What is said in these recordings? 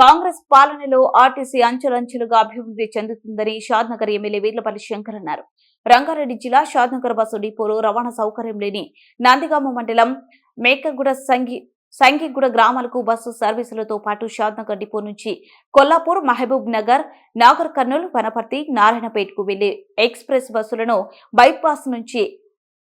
కాంగ్రెస్ పాలనలో ఆర్టీసీ అంచెలంచెలుగా అభివృద్ధి చెందుతుందని షాద్నగర్ ఎమ్మెల్యే వీర్లపల్లి శంకర్ అన్నారు. రంగారెడ్డి జిల్లా షాద్నగర్ బస్సు డిపోలో రవాణా సౌకర్యం లేని నందిగామ మండలం మేకగూడ సంగి సంఘిగూడ గ్రామాలకు బస్సు సర్వీసులతో పాటు షాద్నగర్ డిపో నుంచి కొల్లాపూర్ మహబూబ్ నగర్ నాగర్ కర్నూలు వనపర్తి నారాయణపేటకు వెళ్ళే ఎక్స్ప్రెస్ బస్సులను బైపాస్ నుంచి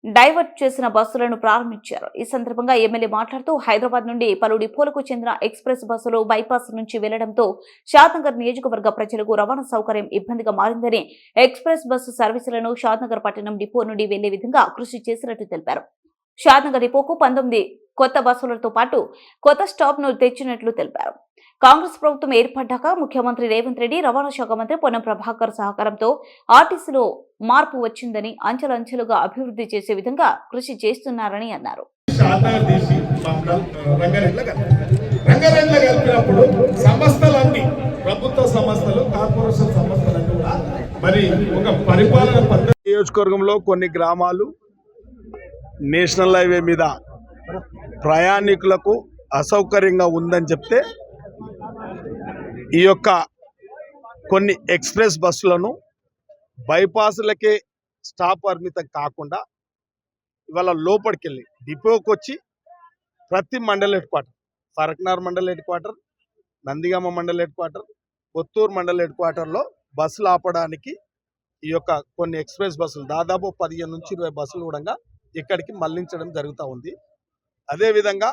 డైవర్ట్ చేసిన బస్సులను ప్రారంభించారు. ఈ సందర్భంగా ఎమ్మెల్యే మాట్లాడుతూ హైదరాబాద్ నుండి పలు డిపోలకు చెందిన ఎక్స్ప్రెస్ బస్సులు బైపాస్ నుంచి వెళ్ళడంతో షాద్నగర్ నియోజకవర్గ ప్రజలకు రవాణా సౌకర్యం ఇబ్బందిగా మారిందని ఎక్స్ప్రెస్ బస్సు సర్వీసులను షాద్నగర్ పట్టణం డిపో నుండి వెళ్ళే విధంగా కృషి చేసినట్టు తెలిపారు. షాద్నగర్ డిపోకు పంతొమ్మిది కొత్త బస్సులతో పాటు కొత్త స్టాప్ను తెచ్చినట్లు తెలిపారు. కాంగ్రెస్ ప్రభుత్వం ఏర్పడ్డాక ముఖ్యమంత్రి రేవంత్ రెడ్డి రవాణా శాఖ మంత్రి పొన్నం ప్రభాకర్ సహకారంతో ఆర్టీసీలో మార్పు వచ్చిందని అంచెలంచెలుగా అభివృద్ధి చేసే విధంగా కృషి చేస్తున్నారని అన్నారు. షాద్నగర్ తీసి మండల్ రంగారెడ్డిలో కలిపారు రంగారెడ్డిలో కలిపినప్పుడు సంస్థలన్నీ ప్రభుత్వ సంస్థలు కార్పొరేషన్ సంస్థలన్నీ కూడా మరి ఒక పరిపాలన పద్ధతి నియోజకవర్గంలో కొన్ని గ్రామాలు నేషనల్ హైవే మీద ప్రయాణికులకు అసౌకర్యంగా ఉందని చెప్తే ఈ యొక్క కొన్ని ఎక్స్ప్రెస్ బస్సులను బైపాసులకే స్టాప్ పరిమితం కాకుండా ఇవాళ లోపలికి వెళ్ళి డిపోకి వచ్చి ప్రతి mandal headquarter Farooqnagar mandal headquarter Nandigama mandal headquarter Kothur mandal head క్వార్టర్లో బస్సులు ఆపడానికి ఈ యొక్క కొన్ని ఎక్స్ప్రెస్ బస్సులు దాదాపు పదిహేను నుంచి ఇరవై బస్సులు కూడా ఇక్కడికి మళ్ళించడం జరుగుతూ ఉంది. అదేవిధంగా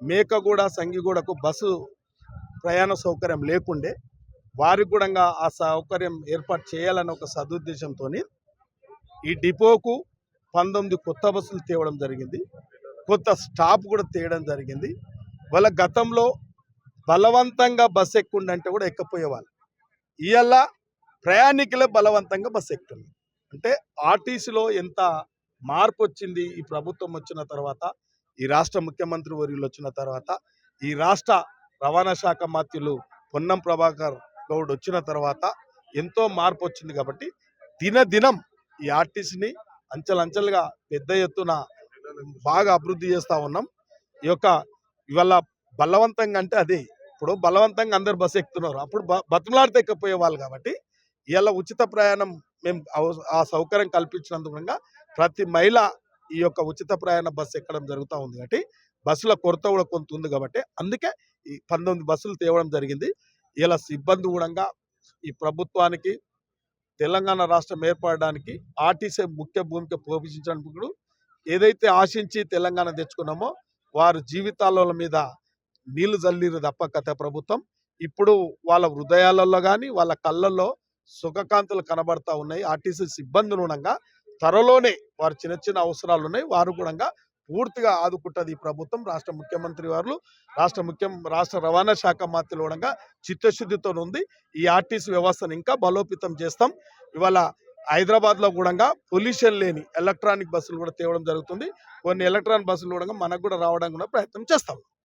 మేకగూడ సంగిగూడకు బస్సు ప్రయాణ సౌకర్యం లేకుండే వారికి కూడా ఆ సౌకర్యం ఏర్పాటు చేయాలన్న ఒక సదుద్దేశంతో ఈ డిపోకు పంతొమ్మిది కొత్త బస్సులు తేవడం జరిగింది. కొత్త స్టాప్ కూడా తేయడం జరిగింది. వాళ్ళ గతంలో బలవంతంగా బస్సు ఎక్కుండంటే కూడా ఎక్కపోయేవాళ్ళు. ఇవాళ ప్రయాణికులే బలవంతంగా బస్సు ఎక్కుతున్నారు. అంటే ఆర్టీసీలో ఎంత మార్పు వచ్చింది ఈ ప్రభుత్వం వచ్చిన తర్వాత ఈ రాష్ట్ర ముఖ్యమంత్రి వర్యులు వచ్చిన తర్వాత ఈ రాష్ట్ర రవాణా శాఖ మంత్రులు పొన్నం ప్రభాకర్ గౌడ్ వచ్చిన తర్వాత ఎంతో మార్పు వచ్చింది కాబట్టి దినదినం ఈ ఆర్టీసీని అంచెలంచెలుగా పెద్ద ఎత్తున బాగా అభివృద్ధి చేస్తూ ఉన్నాం. ఈ యొక్క ఇవాళ బలవంతంగా అంటే అది ఇప్పుడు బలవంతంగా అందరు బస్సు ఎక్కుతున్నారు. అప్పుడు బ బతులాడితే ఎక్కపోయే వాళ్ళు కాబట్టి ఇవాళ ఉచిత ప్రయాణం మేము ఆ సౌకర్యం కల్పించినందుకు ప్రతి మహిళ ఈ యొక్క ఉచిత ప్రయాణ బస్సు ఎక్కడం జరుగుతూ ఉంది కాబట్టి బస్సుల కొరత కూడా కొంత ఉంది కాబట్టి అందుకే ఈ పంతొమ్మిది బస్సులు తేవడం జరిగింది. ఇలా సిబ్బంది కూడా ఈ ప్రభుత్వానికి తెలంగాణ రాష్ట్రం ఏర్పడడానికి ఆర్టీసీ ముఖ్య భూమిక పోషించడానికి కూడా ఏదైతే ఆశించి తెలంగాణ తెచ్చుకున్నామో వారు జీవితాల మీద నీళ్ళు జల్లిరు తప్ప కథ ప్రభుత్వం. ఇప్పుడు వాళ్ళ హృదయాలలో కానీ వాళ్ళ కళ్ళల్లో సుఖకాంతులు కనబడతా ఉన్నాయి. ఆర్టీసీ సిబ్బంది నుండంగా త్వరలోనే వారు చిన్న చిన్న అవసరాలు ఉన్నాయి వారు కూడా పూర్తిగా ఆదుకుంటుంది ఈ ప్రభుత్వం. రాష్ట్ర ముఖ్యమంత్రి వారు రాష్ట్ర ముఖ్యం రాష్ట్ర రవాణా శాఖ మాత్రలు కూడా చిత్తశుద్ధితో ఉంది ఈ ఆర్టీసీ వ్యవస్థను ఇంకా బలోపేతం చేస్తాం. ఇవాళ హైదరాబాద్లో కూడా పొల్యూషన్ లేని ఎలక్ట్రానిక్ బస్సులు కూడా తేవడం జరుగుతుంది. కొన్ని ఎలక్ట్రానిక్ బస్సులు కూడా మనకు కూడా రావడానికి కూడా ప్రయత్నం చేస్తాం.